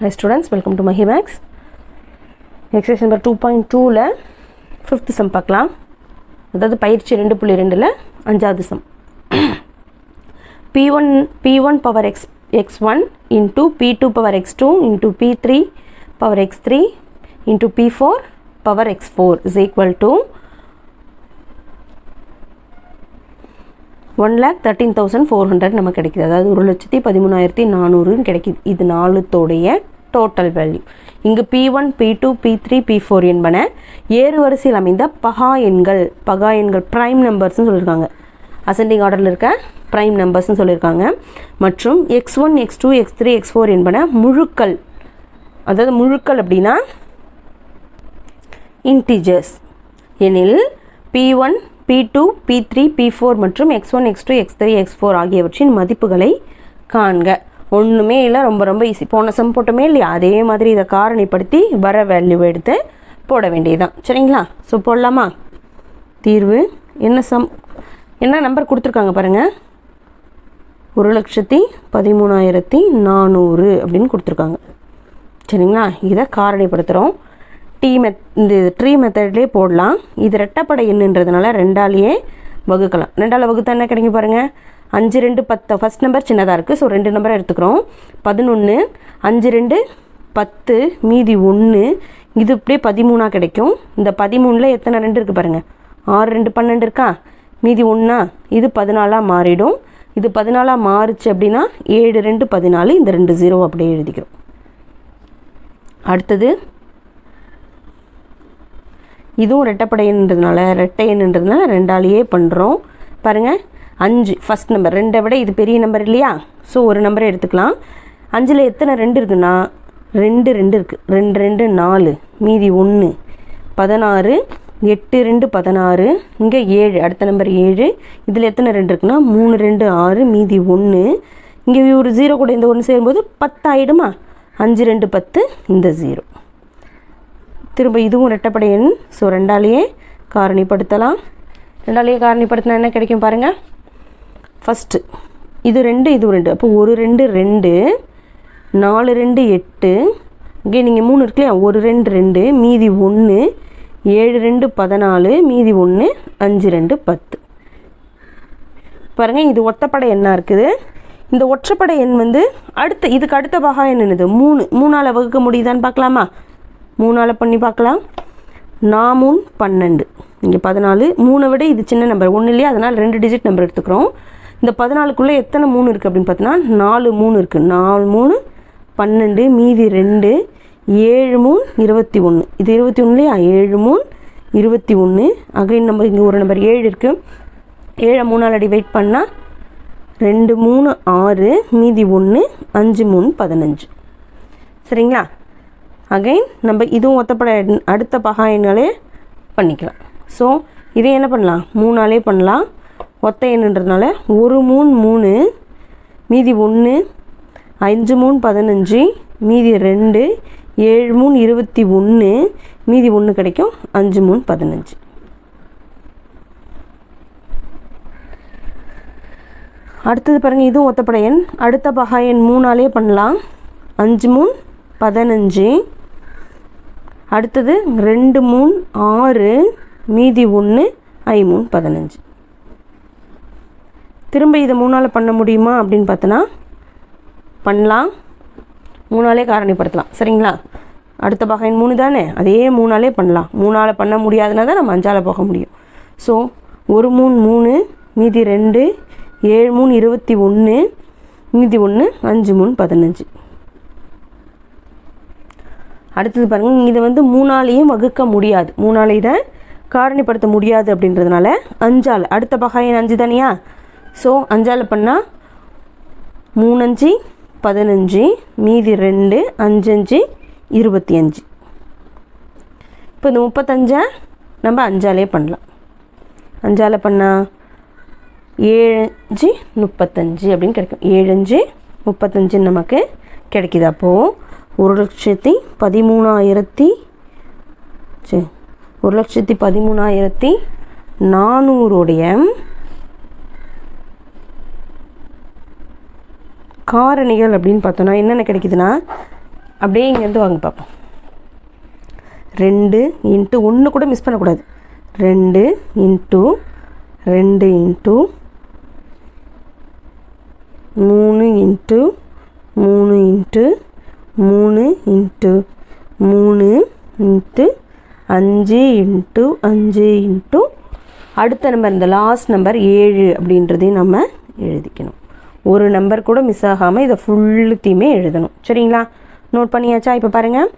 Hi students welcome to Mahi maths exercise number two point டூவில் fifth sum பார்க்கலாம். அதாவது பயிற்சி ரெண்டு புள்ளி ரெண்டில் அஞ்சாவது sum P one P one power X X one into P two power X two into P three power X three into P four power X four is equal to one lakh thirteen thousand four hundred நமக்கு கிடைக்கிது. அதாவது ஒரு லட்சத்தி பதிமூணாயிரத்தி நானூறுன்னு கிடைக்குது. இது நாலுத்தோடைய டோட்டல் வேல்யூ இங்கு P one P two P three P four என்பன ஏறு வரிசையில் அமைந்த பகா எண்கள் பகா எண்கள் ப்ரைம் நம்பர்ஸ்னு சொல்லியிருக்காங்க அசெண்டிங் ஆர்டரில் இருக்க ப்ரைம் நம்பர்ஸ்னு சொல்லியிருக்காங்க மற்றும் X one X two X three X four என்பன முழுக்கள் அதாவது முழுக்கள் அப்படின்னா இன்டிஜர்ஸ் எனில் P one P two P three P four மற்றும் X one X two X three X four ஆகியவற்றின் மதிப்புகளை காண்க. ஒன்றுமே இல்லை ரொம்ப ரொம்ப ஈஸி போன சம் போட்டோமே இல்லையா? அதே மாதிரி இதை காரணிப்படுத்தி வர வேல்யூ எடுத்து போட வேண்டியதுதான். சரிங்களா? ஸோ போடலாமா? தீர்வு. என்ன சம் என்ன நம்பர் கொடுத்துருக்காங்க பாருங்கள் ஒரு லட்சத்தி பதிமூணாயிரத்தி நானூறு அப்படின்னு கொடுத்துருக்காங்க. சரிங்களா? இதை காரணிப்படுத்துகிறோம் டீ மெத் இந்த ட்ரீ மெத்தட்லேயே போடலாம். இது ரெட்டப்படை எண்ணுன்றதுனால ரெண்டாலேயே வகுக்கலாம். ரெண்டால் வகுத்தா என்ன கிடைக்கும் பாருங்கள் அஞ்சு ரெண்டு பத்து. ஃபஸ்ட் நம்பர் சின்னதாக இருக்குது ஸோ ரெண்டு நம்பரை எடுத்துக்கிறோம். பதினொன்று அஞ்சு ரெண்டு பத்து மீதி ஒன்று இது இப்படியே பதிமூணாக கிடைக்கும். இந்த பதிமூணில் எத்தனை ரெண்டு இருக்குது பாருங்கள் ஆறு ரெண்டு பன்னெண்டு இருக்கா? மீதி ஒன்றா இது பதினாலாக மாறிடும். இது பதினாலாக மாறுச்சு அப்படின்னா ஏழு ரெண்டு பதினாலு இந்த ரெண்டு ஜீரோ அப்படியே எழுதிக்கிறோம். அடுத்தது இதுவும் ரெட்டைப்படை எண்ன்றதுனால ரெண்டாலேயே பண்ணுறோம் பாருங்கள் அஞ்சு ஃபஸ்ட் நம்பர் ரெண்டை விட இது பெரிய நம்பர் இல்லையா? ஸோ ஒரு நம்பரை எடுத்துக்கலாம். அஞ்சில் எத்தனை ரெண்டு இருக்குன்னா ரெண்டு ரெண்டு இருக்குது ரெண்டு ரெண்டு நாலு. மீதி ஒன்று பதினாறு எட்டு ரெண்டு பதினாறு. இங்கே ஏழு அடுத்த நம்பர் ஏழு. இதில் எத்தனை ரெண்டு இருக்குன்னா மூணு ரெண்டு ஆறு மீதி ஒன்று இங்கே ஒரு ஜீரோ கூட இந்த ஒன்று சேரும்போது பத்தாயிடுமா? அஞ்சு ரெண்டு பத்து இந்த ஜீரோ திரும்ப இதுவும் ரெட்டப்படை எண். ஸோ ரெண்டாலேயே காரணிப்படுத்தலாம். ரெண்டாலேயே காரணிப்படுத்தினா என்ன கிடைக்கும் பாருங்கள் ஃபஸ்ட்டு இது ரெண்டு இது ரெண்டு. அப்போ ஒரு ரெண்டு ரெண்டு. நாலு ரெண்டு எட்டு. இங்கே நீங்கள் மூணு இருக்கு இல்லையா? ஒரு ரெண்டு ரெண்டு மீதி ஒன்று ஏழு ரெண்டு பதினாலு. மீதி ஒன்று அஞ்சு ரெண்டு பத்து. பாருங்கள் இது ஒத்தப்படை எண்ணாக இருக்குது. இந்த ஒற்றைப்படை எண் வந்து அடுத்த இதுக்கு அடுத்த பகா எண் என்னது? மூணு. மூணால் வகுக்க முடியுதான்னு பார்க்கலாமா? மூணால் பண்ணி பார்க்கலாம். நாமூன் பன்னெண்டு. இங்கே பதினாலு. மூணை விட இது சின்ன நம்பர் ஒன்று இல்லையா? அதனால் ரெண்டு டிஜிட் நம்பர் எடுத்துக்கிறோம். இந்த பதினாலுக்குள்ளே எத்தனை மூணு இருக்குது அப்படின்னு பார்த்தோன்னா நாலு மூணு இருக்குது நாலு மூணு பன்னெண்டு மீதி ரெண்டு ஏழு மூணு இருபத்தி ஒன்று இது இருபத்தி ஒன்றுலையா ஏழு மூணு இருபத்தி ஒன்று அகைன் நம்பர் இங்கே ஒரு நம்பர் ஏழு இருக்குது ஏழை மூணால் டிவைட் பண்ணால் ரெண்டு மூணு ஆறு மீதி ஒன்று அஞ்சு மூணு பதினஞ்சு. சரிங்களா? அகைன் நம்ம இதுவும் ஒத்தப்பட அடுத்த பகாயினாலே பண்ணிக்கலாம். ஸோ இதே என்ன பண்ணலாம்? மூணாலே பண்ணலாம். ஒத்த எண்ணுன்றதுனால ஒரு மூணு மூணு மீதி ஒன்று அஞ்சு மூணு பதினஞ்சு மீதி ரெண்டு ஏழு மூணு இருபத்தி ஒன்று மீதி ஒன்று கிடைக்கும் அஞ்சு மூணு பதினஞ்சு. அடுத்தது பாருங்கள் இதுவும் ஒத்தப்பட எண். அடுத்த பகா எண் மூணாலே பண்ணலாம். அஞ்சு மூணு பதினஞ்சு அடுத்தது ரெண்டு மூணு ஆறு மீதி ஒன்று ஐ மூணு பதினஞ்சு. திரும்ப இதை மூணால் பண்ண முடியுமா அப்படின்னு பார்த்தோன்னா பண்ணலாம். மூணாலே காரணிப்படுத்தலாம். சரிங்களா? அடுத்த பகையின் மூணு தானே? அதே மூணாலே பண்ணலாம். மூணால் பண்ண முடியாதுன்னா தான் நம்ம அஞ்சால் போக முடியும். ஸோ ஒரு மூணு மூணு மீதி ரெண்டு ஏழு மூணு இருபத்தி ஒன்று மீதி ஒன்று அஞ்சு மூணு பதினஞ்சு. அடுத்தது பாருங்கள் இதை வந்து மூணாலேயும் வகுக்க முடியாது. மூணால் இதை காரணிப்படுத்த முடியாது அப்படின்றதுனால அஞ்சால். அடுத்த பகாயன் அஞ்சு தானியா? ஸோ அஞ்சால் பண்ணால் மூணஞ்சு பதினஞ்சு மீதி ரெண்டு அஞ்சஞ்சு இருபத்தி அஞ்சு இப்போ இந்த முப்பத்தஞ்சை நம்ம அஞ்சாலே பண்ணலாம். அஞ்சால் பண்ணால் ஏழஞ்சு முப்பத்தஞ்சு அப்படின்னு கிடைக்கும். ஏழஞ்சு முப்பத்தஞ்சு நமக்கு கிடைக்கிது. அப்போது ஒரு லட்சத்தி பதிமூணாயிரத்தி சரி ஒரு லட்சத்தி பதிமூணாயிரத்தி நானூறுடைய காரணிகள் அப்படின்னு பார்த்தோன்னா என்னென்ன கிடைக்குதுன்னா அப்படியே இங்கேருந்து வாங்க பார்ப்போம். ரெண்டு இன்ட்டு ஒன்று கூட மிஸ் பண்ணக்கூடாது. ரெண்டு இன்ட்டு ரெண்டு இன்ட்டு மூணு இன்ட்டு மூணு இன்ட்டு மூணு இன்ட்டு மூணு இன்ட்டு அஞ்சு இன்ட்டு அஞ்சு இன்ட்டு. அடுத்த நம்பர் இந்த லாஸ்ட் நம்பர் ஏழு அப்படின்றதையும் நம்ம எழுதிக்கணும். ஒரு நம்பர் கூட மிஸ் ஆகாமல் இதை ஃபுல்லுத்தையுமே எழுதணும். சரிங்களா? நோட் பண்ணியாச்சா? இப்போ பாருங்கள்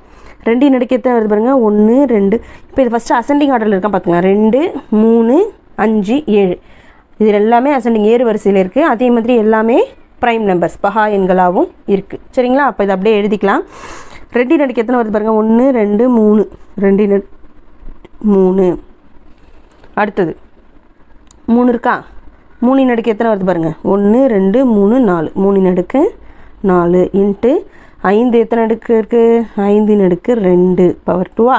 ரெண்டு நடுக்கத்தை வருது பாருங்கள் ஒன்று ரெண்டு. இப்போ இது ஃபஸ்ட்டு அசெண்டிங் ஆர்டரில் இருக்கான் பார்த்துங்க ரெண்டு மூணு அஞ்சு ஏழு. இது எல்லாமே அசெண்டிங் ஏறு வரிசையில் இருக்குது அதே மாதிரி எல்லாமே ப்ரைம் நம்பர்ஸ் பஹா எண்களாகவும் இருக்குது சரிங்களா? அப்போ இதை அப்படியே எழுதிக்கலாம். ரெண்டு நடுக்கு எத்தனை வருது பாருங்கள் ஒன்று ரெண்டு மூணு. ரெண்டு நடு மூணு. அடுத்தது. மூணு இருக்கா? மூணு நடுக்கு எத்தனை வருது பாருங்கள் ஒன்று ரெண்டு மூணு நாலு. மூணு நடுக்கு நாலு இன்ட்டு ஐந்து எத்தனை நடுக்கு இருக்குது ஐந்து நடுக்கு ரெண்டு. பவர் டூவா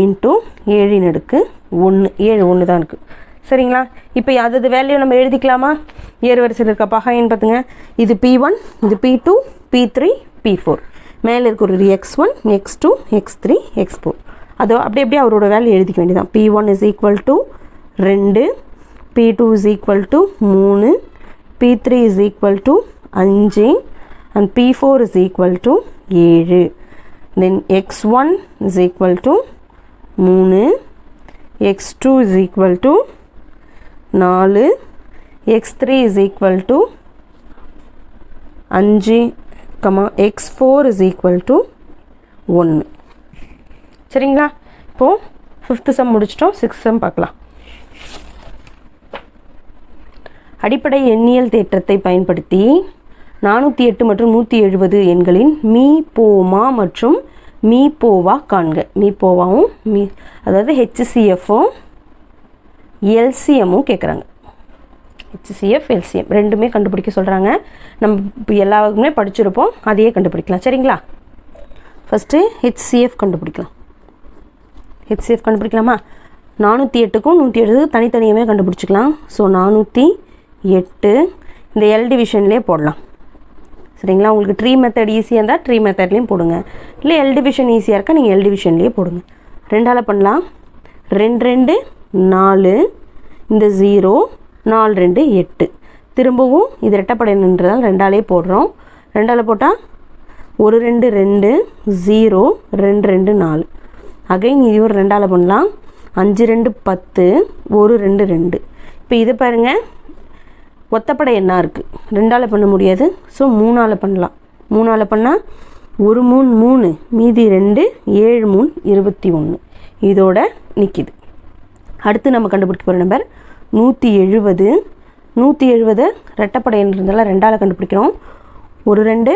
இன்ட்டு ஏழு நடுக்கு ஒன்று ஏழு ஒன்று தான் இருக்குது சரிங்களா? இப்போ அதது வேல்யூ நம்ம எழுதிக்கலாமா? ஏறு வரிசையில் இருக்க பகைன்னு பார்த்துங்க. இது பி ஒன் இது P two P three P four மேலே இருக்க ஒரு X one X two X three X four அதோ அப்படி அப்படியே அவரோட வேல்யூ எழுதிக்க வேண்டியதான் P one is equal to ரெண்டு P two is equal to மூணு P three is equal to அஞ்சு and P four is equal to ஏழு. Then X one is equal to மூணு X two is equal to நாலு. X three is equal to அஞ்சு comma X four is equal to ஒன்று சரிங்களா? இப்போது fifth sum முடிச்சிட்டோம் six sum பார்க்கலாம். அடிப்படை எண்ணியல் தேற்றத்தை பயன்படுத்தி நானூற்றி எட்டு மற்றும் நூற்றி எழுபது எண்களின் மீ போமா மற்றும் மீ போவா காண்க. மீ போவாவும் மீ அதாவது ஹெச்சிசிஎஃப்பும் எல்சிஎம்மும் கேட்குறாங்க ஹெச்சிஎஃப் எல்சிஎம் ரெண்டுமே கண்டுபிடிக்க சொல்கிறாங்க நம்ம இப்போ எல்லாருக்குமே படிச்சிருப்போம். அதையே கண்டுபிடிக்கலாம். சரிங்களா? ஃபஸ்ட்டு ஹெச்சிஎஃப் கண்டுபிடிக்கலாம். ஹெச்சிஎஃப் கண்டுபிடிக்கலாமா? நானூற்றி எட்டுக்கும் நூற்றி எழுபது தனித்தனியாகவே கண்டுபிடிச்சிக்கலாம். ஸோ நானூற்றி எட்டு இந்த எல் டிவிஷன்லேயே போடலாம். சரிங்களா? உங்களுக்கு ட்ரீ மெத்தட் ஈஸியாக இருந்தால் ட்ரீ மெத்தட்லேயும் போடுங்க. இல்லை எல் டிவிஷன் ஈஸியாக இருக்கா நீங்கள் எல் டிவிஷன்லேயே போடுங்க. ரெண்டால் பண்ணலாம். ரெண்டு ரெண்டு நாலு இந்த ஜீரோ நாலு ரெண்டு எட்டு. திரும்பவும் இது ரெட்டப்படைன்றதால் ரெண்டாலே போடுறோம். ரெண்டால் போட்டால் ஒரு ரெண்டு ரெண்டு ஜீரோ ரெண்டு ரெண்டு நாலு. அகைன் இது ஒரு ரெண்டால் பண்ணலாம். அஞ்சு ரெண்டு பத்து ஒரு ரெண்டு ரெண்டு. இப்போ இது பாருங்கள் ஒத்தப்படை என்ன இருக்குது ரெண்டால் பண்ண முடியாது. ஸோ மூணால் பண்ணலாம். மூணால் பண்ணால் ஒரு மூணு மூணு மீதி ரெண்டு ஏழு மூணு இருபத்தி ஒன்று இதோட நிற்கிது அடுத்து நம்ம கண்டுபிடிக்க போகிற நம்பர் நூற்றி எழுபது நூற்றி எழுபது ரெட்டப்படைன்றதால ரெண்டால் கண்டுபிடிக்கிறோம். ஒரு ரெண்டு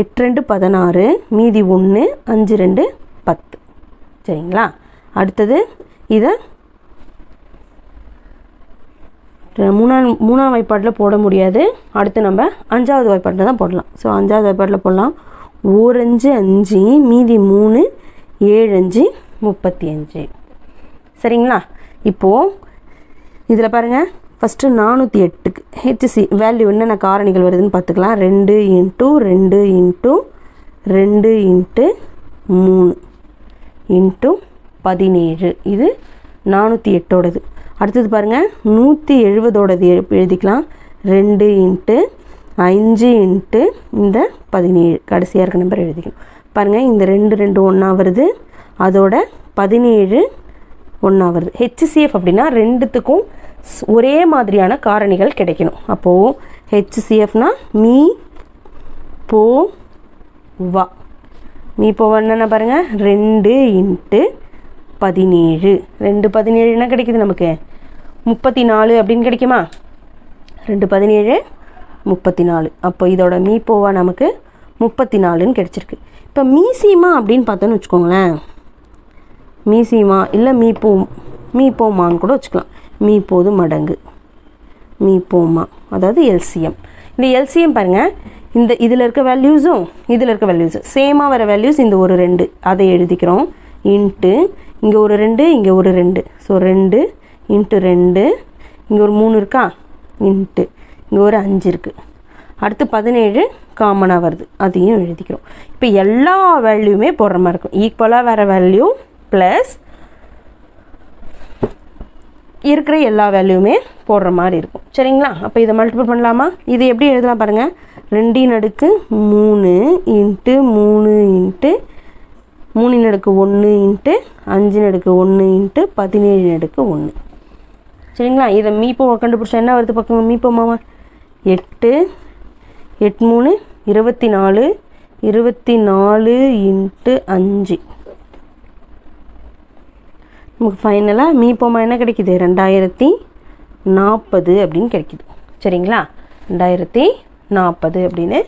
எட்டு ரெண்டு பதினாறு மீதி ஒன்று அஞ்சு ரெண்டு பத்து. சரிங்களா? அடுத்தது இதை மூணாம் மூணாம் வாய்ப்பாட்டில் போட முடியாது. அடுத்து நம்ம அஞ்சாவது வாய்ப்பாட்டில் தான் போடலாம். ஸோ அஞ்சாவது வாய்ப்பாட்டில் போடலாம். ஓரஞ்சு அஞ்சு மீதி மூணு ஏழு அஞ்சு முப்பத்தி அஞ்சு. சரிங்களா? இப்போது இதில் பாருங்கள் ஃபஸ்ட்டு நானூற்றி எட்டுக்கு. ஹெச்சி வேல்யூ என்னென்ன காரணிகள் வருதுன்னு பார்த்துக்கலாம். ரெண்டு இன்ட்டு ரெண்டு இன்ட்டு ரெண்டு இன்ட்டு மூணு. இன்ட்டு பதினேழு. இது நானூற்றி எட்டோடது. அடுத்தது பாருங்கள் நூற்றி எழுபதோடது எழு- எழுதிக்கலாம். ரெண்டு இன்ட்டு அஞ்சு இன்ட்டு இந்த பதினேழு. கடைசியாக இருக்க நம்பர் எழுதிக்கணும். பாருங்கள் இந்த ரெண்டு ரெண்டு ஒன்றா வருது. அதோட பதினேழு ஒன்றாவது ஹெச்சிசிஎஃப் அப்படின்னா ரெண்டுத்துக்கும் ஒரே மாதிரியான காரணிகள் கிடைக்கணும். அப்போது ஹெச்சிசிஎஃப்னா மீ போ வா. மீ போ என்னென்ன பாருங்கள் ரெண்டு இன்ட்டு பதினேழு. ரெண்டு பதினேழு என்ன கிடைக்குது நமக்கு? முப்பத்தி நாலு அப்படின்னு கிடைக்குமா? ரெண்டு பதினேழு முப்பத்தி நாலு அப்போ இதோட மீப்போவா நமக்கு முப்பத்தி நாலுன்னு கிடச்சிருக்கு. இப்போ மீசிமா அப்படின்னு பார்த்தோன்னு வச்சுக்கோங்களேன். மீசிமா இல்லை மீப்போ மீப்போமான்னு கூட வச்சுக்கலாம். மீப்போது மடங்கு. மீப்போமா அதாவது எல்சிஎம். இந்த எல்சிஎம் பாருங்கள் இந்த இதில் இருக்க வேல்யூஸும் இதில் இருக்க வேல்யூஸும் சேமாக வர வேல்யூஸ் இந்த ஒரு ரெண்டு. அதை எழுதிக்கிறோம். இன்ட்டு இங்கே ஒரு ரெண்டு இங்கே ஒரு ரெண்டு. ஸோ ரெண்டு இன்ட்டு ரெண்டு. இங்கே ஒரு மூணு இருக்கா? இன்ட்டு இங்கே ஒரு அஞ்சு இருக்குது அடுத்து பதினேழு காமனாக வருது. அதையும் எழுதிக்கிறோம். இப்போ எல்லா வேல்யூமே போடுற மாதிரி இருக்கும். ஈக்குவலாக வேறு வேல்யூ ப்ளஸ் இருக்கிற எல்லா வேல்யூமே போடுற மாதிரி இருக்கும். சரிங்களா? அப்போ இதை மல்டிபிள் பண்ணலாமா? இது எப்படி எழுதலாம் பாருங்கள் ரெண்டின் அடுக்கு மூணு இன்ட்டு மூணு இன்ட்டு மூணின் அடுக்கு ஒன்று இன்ட்டு அஞ்சின் அடுக்கு ஒன்று இன்ட்டு பதினேழு அடுக்கு ஒன்று சரிங்களா? இதை மீப்போ கண்டுபிடிச்சா என்ன வருது பக்கம் மீப்போமாவா எட்டு எட்டு மூணு இருபத்தி நாலு இருபத்தி நாலு இன்ட்டு அஞ்சு. நமக்கு ஃபைனலாக மீப்போமா என்ன கிடைக்குது? ரெண்டாயிரத்தி நாற்பது அப்படின்னு கிடைக்குது. சரிங்களா? ரெண்டாயிரத்தி நாற்பது அப்படின்னு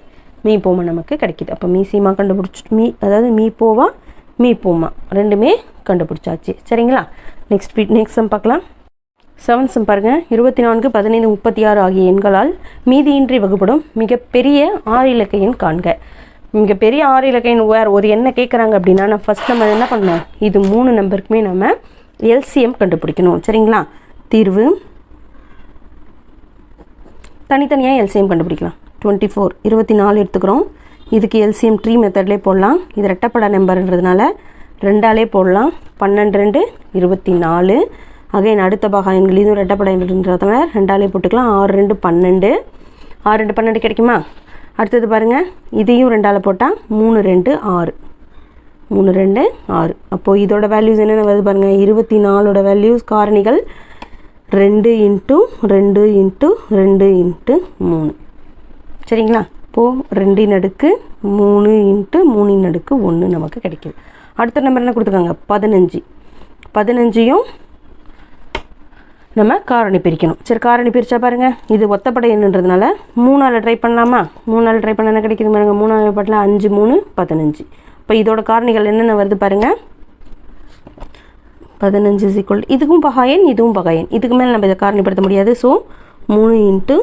மீப்போமா நமக்கு கிடைக்குது. அப்போ மீசிமா கண்டுபிடிச்சிட்டு மீ அதாவது மீப்போவா மீப்போமா ரெண்டுமே கண்டுபிடிச்சாச்சு. சரிங்களா? நெக்ஸ்ட் வீட் நெக்ஸ்ட் சம் பார்க்கலாம். செவன்த் சம் பாருங்கள் இருபத்தி நான்கு பதினைந்து முப்பத்தி ஆறு ஆகிய எண்களால் மீதியின்றி வகுப்படும் மிகப்பெரிய ஆறு இலக்க எண் காண்க. மிகப்பெரிய ஆறு இலக்க எண் வேறு ஒரு எண்ணை கேட்குறாங்க அப்படின்னா நான் ஃபஸ்ட் நம்ம என்ன பண்ணோம் இது மூணு நம்பருக்குமே நம்ம எல்சிஎம் கண்டுபிடிக்கணும். சரிங்களா? தீர்வு? தனித்தனியாக எல்சிஎம் கண்டுபிடிக்கலாம். டுவெண்ட்டி ஃபோர் இருபத்தி நாலு எடுத்துக்கிறோம். இதுக்கு எல்சிஎம் ட்ரீ மெத்தட்லேயே போடலாம். இது ரெட்டப்பட நம்பர்ன்றதுனால ரெண்டாலே போடலாம். பன்னெண்டு ரெண்டு இருபத்தி நாலு. அகைன் அடுத்த பாகா எண்கள் இதுவும் ரெட்டப்படா எண்கள்ன்றதுனால ரெண்டாலே போட்டுக்கலாம். ஆறு ரெண்டு பன்னெண்டு. ஆறு ரெண்டு பன்னெண்டு கிடைக்குமா? அடுத்தது பாருங்கள் இதையும் ரெண்டால் போட்டால் மூணு ரெண்டு ஆறு. மூணு ரெண்டு ஆறு. அப்போது இதோட வேல்யூஸ் என்னென்ன வருது பாருங்கள் இருபத்தி நாலோட வேல்யூஸ் காரணிகள் ரெண்டு இன்ட்டு ரெண்டு இன்ட்டு ரெண்டு இன்ட்டு மூணு. சரிங்களா? இப்போது ரெண்டின் அடுக்கு மூணு இன்ட்டு மூணின் அடுக்கு ஒன்று நமக்கு கிடைக்கிது. அடுத்த நம்பர் என்ன கொடுத்துருக்காங்க? பதினஞ்சு. பதினஞ்சையும் நம்ம காரணி பிரிக்கணும். சரி காரணி பிரித்தா பாருங்கள் இது ஒத்தப்படை என்னன்றதுனால மூணால் ட்ரை பண்ணலாமா? மூணால் ட்ரை பண்ண என்ன கிடைக்குது பாருங்கள் மூணாவது பாட்டில் அஞ்சு மூணு பதினஞ்சு. இப்போ இதோட காரணிகள் என்னென்ன வருது பாருங்கள் பதினஞ்சு இஸ் ஈக்குவல் இதுக்கும் பகாயன் இதுவும் பகாயன். இதுக்கு மேலே நம்ம இதை காரணிப்படுத்த முடியாது. ஸோ மூணு இன்ட்டு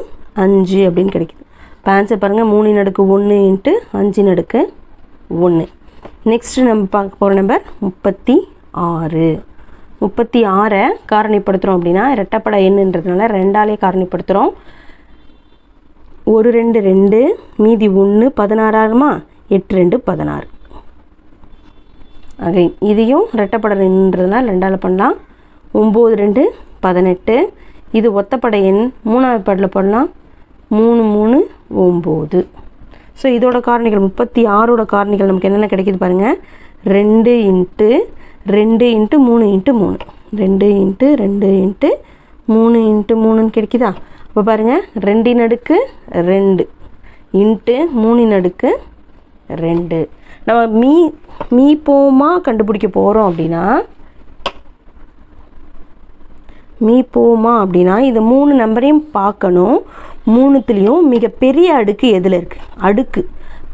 அஞ்சு அப்படின்னு கிடைக்குது. இப்போ ஆன்சர் பாருங்கள் மூணு நடுக்கு ஒன்று இன்ட்டு அஞ்சு நடுக்கு ஒன்று நெக்ஸ்ட்டு நம்ம பார்க்க போகிற நம்பர் முப்பத்தி ஆறு. முப்பத்தி ஆறை காரணிப்படுத்துகிறோம் அப்படின்னா ரெட்டப்படை எண்ணுன்றதுனால ரெண்டாலே காரணிப்படுத்துகிறோம் ஒரு ரெண்டு ரெண்டு மீதி ஒன்று பதினாறாருமா எட்டு ரெண்டு பதினாறு. அகைன் இதையும் ரெட்டப்படை எண்ணுன்றதுனால ரெண்டால் பண்ணலாம். ஒம்பது ரெண்டு பதினெட்டு. இது ஒத்தப்படை எண் மூணாவது பாட்டில் பண்ணலாம். மூணு மூணு ஒம்பது. ஸோ இதோட காரணிகள் முப்பத்தி ஆறோட காரணிகள் நமக்கு என்னென்ன கிடைக்குது பாருங்கள் ரெண்டு இன்ட்டு ரெண்டு இன்ட்டு மூணு இன்ட்டு மூணு. ரெண்டு இன்ட்டு ரெண்டு இன்ட்டு மூணு இன்ட்டு மூணுன்னு கிடைக்குதா? இப்போ பாருங்கள் ரெண்டின் அடுக்கு ரெண்டு. இன்ட்டு மூணின் அடுக்கு ரெண்டு. நம்ம மீ மீ போமா கண்டுபிடிக்க போகிறோம் அப்படின்னா மீ போமா அப்படின்னா இந்த மூணு நம்பரையும் பார்க்கணும். மூணுத்துலேயும் மிகப்பெரிய அடுக்கு எதில் இருக்குது அடுக்கு.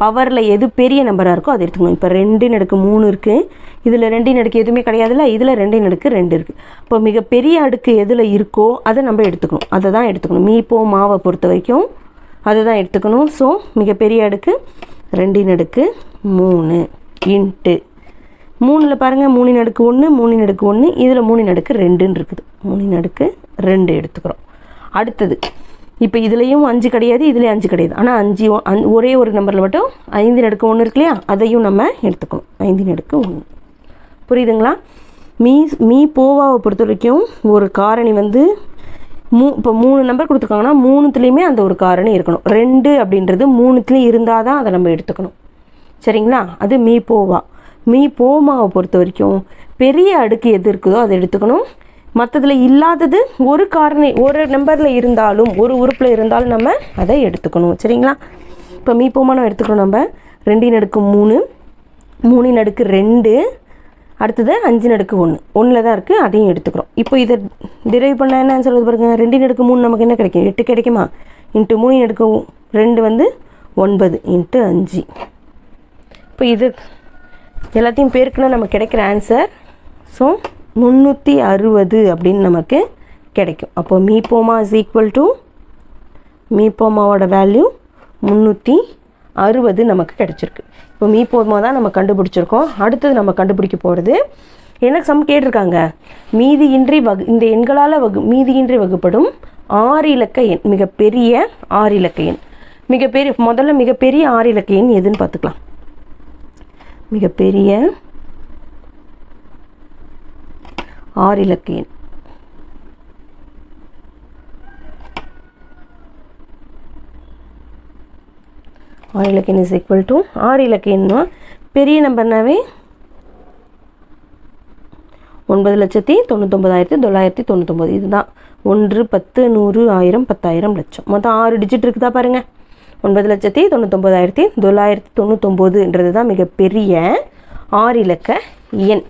பவரில் எது பெரிய நம்பராக இருக்கோ அதை எடுத்துக்கணும். இப்போ ரெண்டு அடுக்கு மூணு இருக்குது இதில் ரெண்டு அடுக்கு எதுவுமே கிடையாதுல்ல. இதில் ரெண்டு அடுக்கு ரெண்டு இருக்குது இப்போ மிகப்பெரிய அடுக்கு எதில் இருக்கோ அதை நம்ம எடுத்துக்கணும். அதை தான் எடுத்துக்கணும். மீ போ மாவை பொறுத்த வரைக்கும் அதை தான் எடுத்துக்கணும். ஸோ மிகப்பெரிய அடுக்கு ரெண்டின் அடுக்கு மூணு. இன்ட்டு. மூணில் பாருங்கள் மூணு நடுக்கு ஒன்று மூணு நடுக்கு ஒன்று இதில் மூணு நடுக்கு ரெண்டுன்னு இருக்குது. மூணு நடுக்கு ரெண்டு எடுத்துக்கிறோம். அடுத்தது இப்போ இதுலேயும் அஞ்சு கிடையாது இதுலேயும் அஞ்சு கிடையாது. ஆனால் அஞ்சு அந் அஞ் ஒரே ஒரு நம்பரில் மட்டும் ஐந்து நடுக்கு ஒன்று இருக்கு இல்லையா? அதையும் நம்ம எடுத்துக்கணும். ஐந்து நடுக்கு ஒன்று புரியுதுங்களா? மீ மீ போவாவை பொறுத்த வரைக்கும் ஒரு காரணி வந்து மூ இப்போ மூணு நம்பர் கொடுத்துருக்காங்கன்னா மூணுத்துலேயுமே அந்த ஒரு காரணி இருக்கணும். ரெண்டு அப்படின்றது மூணுத்துலேயும் இருந்தால் தான் அதை நம்ம எடுத்துக்கணும். சரிங்களா? அது மீ போவா. மீ போமாவை பொறுத்த வரைக்கும் பெரிய அடுக்கு எது இருக்குதோ அதை எடுத்துக்கணும். மற்றதில் இல்லாதது ஒரு காரணி ஒரு நம்பரில் இருந்தாலும் ஒரு உறுப்பில் இருந்தாலும் நம்ம அதை எடுத்துக்கணும். சரிங்களா? இப்போ மீ போமா நம்ம எடுத்துக்கணும் நம்ம. ரெண்டின் அடுக்கு மூணு மூணின் அடுக்கு ரெண்டு அடுத்தது அஞ்சு நடுக்கு ஒன்று ஒன்றில் தான் இருக்குது அதையும் எடுத்துக்கிறோம். இப்போ இதை டிரைவ் பண்ண என்ன ஆன்சர் வருது பாருங்க. ரெண்டின் அடுக்கு மூணு நமக்கு என்ன கிடைக்கும்? எட்டு கிடைக்குமா? இன்ட்டு மூணு அடுக்கு ரெண்டு வந்து ஒன்பது இன்ட்டு அஞ்சு. இப்போ இது எல்லாத்தையும் பேருக்குன்னா நமக்கு கிடைக்கிற ஆன்சர் ஸோ முந்நூற்றி அறுபது அப்படின்னு நமக்கு கிடைக்கும். அப்போ மீபோமா இஸ் ஈக்குவல் டு மீபோமாவோட வேல்யூ முந்நூற்றி அறுபது நமக்கு கிடச்சிருக்கு. இப்போ மீபோமா தான் நம்ம கண்டுபிடிச்சிருக்கோம். அடுத்தது நம்ம கண்டுபிடிக்க போகிறது எனக்கு சம் கேட்டிருக்காங்க. மீதியின்றி வகு இந்த எண்களால் வகு மீதியின்றி வகுப்படும் ஆறு இலக்க எண் மிகப்பெரிய ஆறு இலக்க எண். மிகப்பெரிய முதல்ல மிகப்பெரிய ஆறு இலக்க எண் எதுன்னு பார்த்துக்கலாம். மிகப்பெரிய ஆறிலக்கு எண் ஆறு எண் இஸ் ஈக்குவல் டு ஆறு எண்ணா பெரிய நம்பர்னாவே ஒன்பது லட்சத்தி தொண்ணூத்தொம்பதாயிரத்தி தொள்ளாயிரத்தி தொண்ணூத்தொம்பது இதுதான் ஒன்று பத்து நூறு ஆயிரம் பத்தாயிரம் லட்சம். மொத்தம் ஆறு டிஜிட் இருக்குதா பாருங்கள் ஒன்பது லட்சத்தி தொண்ணூத்தொம்பதாயிரத்தி தொள்ளாயிரத்தி தொண்ணூத்தொம்போதுன்றது தான் மிகப்பெரிய ஆறு இலக்க எண்.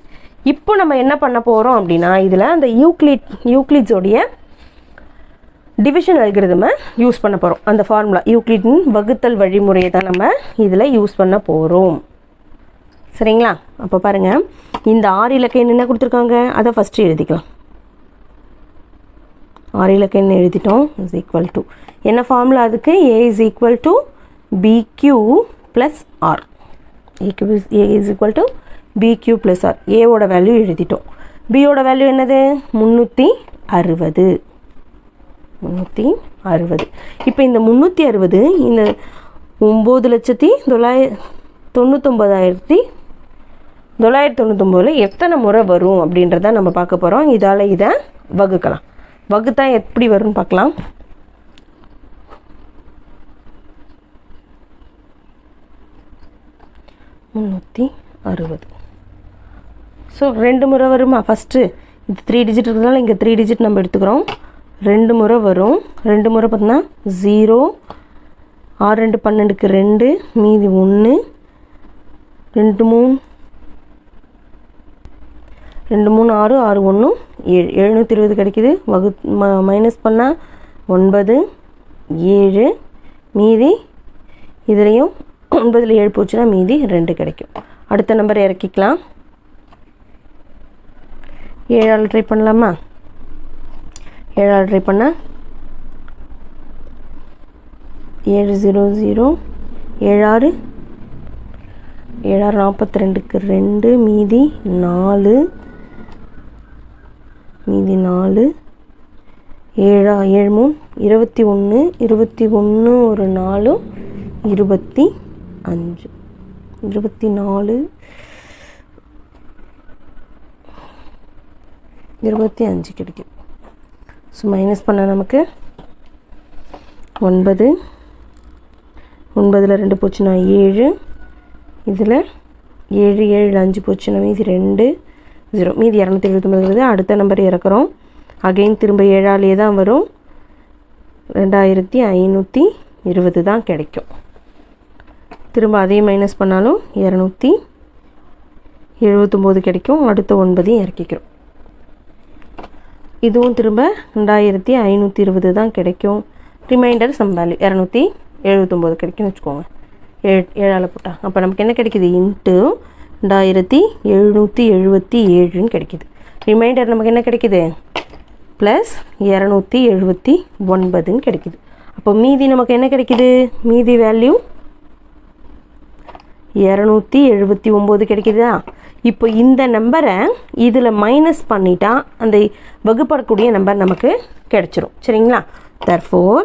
இப்போ நம்ம என்ன பண்ண போகிறோம் அப்படின்னா இதில் அந்த யூக்ளிட் யூக்ளிட்ஸோடைய டிவிஷன் அல்கிரிதமை யூஸ் பண்ண போகிறோம் அந்த ஃபார்முலா யூக்ளிட்டின் வகுத்தல் வழிமுறையை தான் நம்ம இதில் யூஸ் பண்ண போகிறோம் சரிங்களா? அப்போ பாருங்கள் இந்த ஆறு இலக்க என்ன கொடுத்துருக்காங்க? அதை ஃபஸ்ட்டு எழுதிக்கலாம். ஆறு இலக்க எண் எழுதிட்டோம் இஸ் ஈக்குவல் டு என்ன ஃபார்முலா அதுக்கு? A is equal to bq plus r aq a is equal to bq plus r ஏவோட வேல்யூ எழுதிட்டோம். பியோட வேல்யூ என்னது? முந்நூற்றி அறுபது. முந்நூற்றி அறுபது. இப்போ இந்த முந்நூற்றி அறுபது இந்த ஒம்பது லட்சத்தி தொள்ளாய தொண்ணூத்தொம்பதாயிரத்தி தொள்ளாயிரத்தி தொண்ணூத்தொம்போதில் எத்தனை முறை வரும் அப்படின்றத நம்ம பார்க்க போகிறோம் இதால் இதை வகுக்கலாம். வகுத்தா எப்படி வரும்னு பார்க்கலாம். முந்நூற்றி அறுபது. ஸோ ரெண்டு முறை வருமா? ஃபஸ்ட்டு இது த்ரீ டிஜிட் இருக்கிறதுனால இங்கே த்ரீ டிஜிட் நம்ம எடுத்துக்கிறோம். ரெண்டு முறை வரும். ரெண்டு முறை பார்த்தோன்னா ஜீரோ ஆறு ரெண்டு பன்னெண்டுக்கு ரெண்டு மீதி ஒன்று ரெண்டு மூணு ரெண்டு மூணு ஆறு ஆறு ஒன்று ஏழு எழுநூற்றி இருபது கிடைக்கிது. வகு ம மைனஸ் பண்ணால் ஒன்பது ஏழு மீதி இதுலேயும் ஒன்பதில் ஏழு போச்சுன்னா மீதி ரெண்டு கிடைக்கும். அடுத்த நம்பர் இறக்கிக்கலாம். ஏழால் ட்ரை பண்ணலாமா? ஏழால் ட்ரை பண்ண? ஏழு ஜீரோ ஜீரோ ஏழாறு ஏழாறு நாற்பத்தி ரெண்டுக்கு ரெண்டு மீதி நாலு மீதி நாலு ஏழா ஏழு மூணு இருபத்தி ஒன்று இருபத்தி ஒன்று ஒரு நாலு இருபத்தி அஞ்சு. இருபத்தி நாலு இருபத்தி அஞ்சு கிடைக்கும். ஸோ மைனஸ் பண்ண நமக்கு ஒன்பது. ஒன்பதில் ரெண்டு போச்சுன்னா ஏழு. இதில் ஏழு ஏழு அஞ்சு போச்சுன்னா மீதி ரெண்டு ஜீரோ. மீதி இரநூத்தி எழுபத்தொம்பது வருது அடுத்த நம்பர் இறக்குறோம். அகைன் திரும்ப ஏழாலேயே தான் வரும். ரெண்டாயிரத்தி ஐநூற்றி இருபது தான் கிடைக்கும். திரும்ப அதே மைனஸ் பண்ணாலும் இரநூத்தி எழுபத்தொம்போது கிடைக்கும். அடுத்த ஒன்பதையும் இறக்கிக்கிறோம். இதுவும் திரும்ப ரெண்டாயிரத்தி ஐநூற்றி இருபது தான் கிடைக்கும். ரிமைண்டர் சம் வேல்யூ இரநூத்தி எழுபத்தொம்போது கிடைக்கும்னு வச்சுக்கோங்க. ஏழு ஏழால் போட்டா. அப்போ நமக்கு என்ன கிடைக்குது? இன்ட்டு ரெண்டாயிரத்தி எழுநூற்றி எழுபத்தி ஏழுன்னு கிடைக்கிது. ரிமைண்டர் நமக்கு என்ன கிடைக்குது? ப்ளஸ் இரநூத்தி எழுபத்தி ஒன்பதுன்னு கிடைக்கிது. அப்போ மீதி நமக்கு என்ன கிடைக்கிது? மீதி வேல்யூ இரநூத்தி எழுபத்தி ஒம்பது கிடைக்குதா? இப்போ இந்த நம்பரை இதில் மைனஸ் பண்ணிட்டா அந்த வகுப்படக்கூடிய நம்பர் நமக்கு கிடைச்சிரும். சரிங்களா? தர்ஃபோர்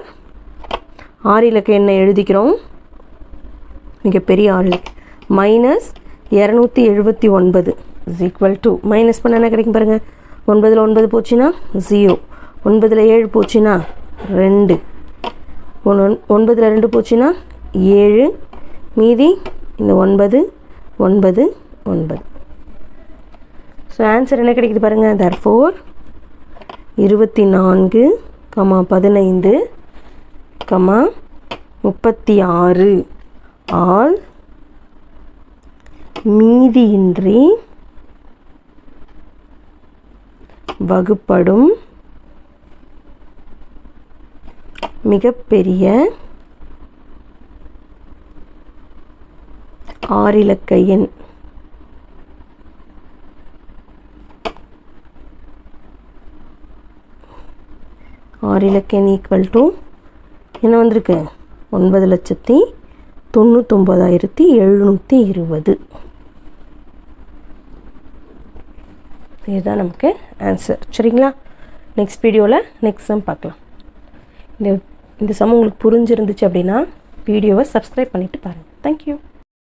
ஆறு இலக்கு என்ன எழுதிக்கிறோம்? மிகப்பெரிய ஆறு மைனஸ் இரநூத்தி எழுபத்தி ஒன்பது இஸ் ஈக்குவல் டு மைனஸ் பண்ண என்ன கிடைக்கும் பாருங்கள் ஒன்பதில் ஒன்பது போச்சுன்னா ஜீரோ ஒன்பதில் ஏழு போச்சுன்னா ரெண்டு. ஒன் ஒன்பதில் ரெண்டு போச்சுன்னா ஏழு. மீதி இந்த ஒன்பது ஒன்பது ஒன்பது. ஸோ ஆன்சர் என்ன கிடைக்குது பாருங்கள் தர் ஃபோர் இருபத்தி நான்கு கமா பதினைந்து கமா முப்பத்தி ஆறு ஆல் மீதியின்றி வகுப்படும் மிகப்பெரிய ஆறிலக்க எண் ஆறிலக்க எண் ஈக்குவல் டு என்ன வந்திருக்கு? ஒன்பது லட்சத்தி தொண்ணூத்தொம்பதாயிரத்தி எழுநூற்றி இருபது. இதுதான் நமக்கு ஆன்சர் சரிங்களா? நெக்ஸ்ட் வீடியோவில் நெக்ஸ்ட் சம் பார்க்கலாம். இந்த இந்த சம் உங்களுக்கு புரிஞ்சிருந்துச்சு அப்படின்னா வீடியோவை சப்ஸ்கிரைப் பண்ணிவிட்டு பாருங்கள் தேங்க்யூ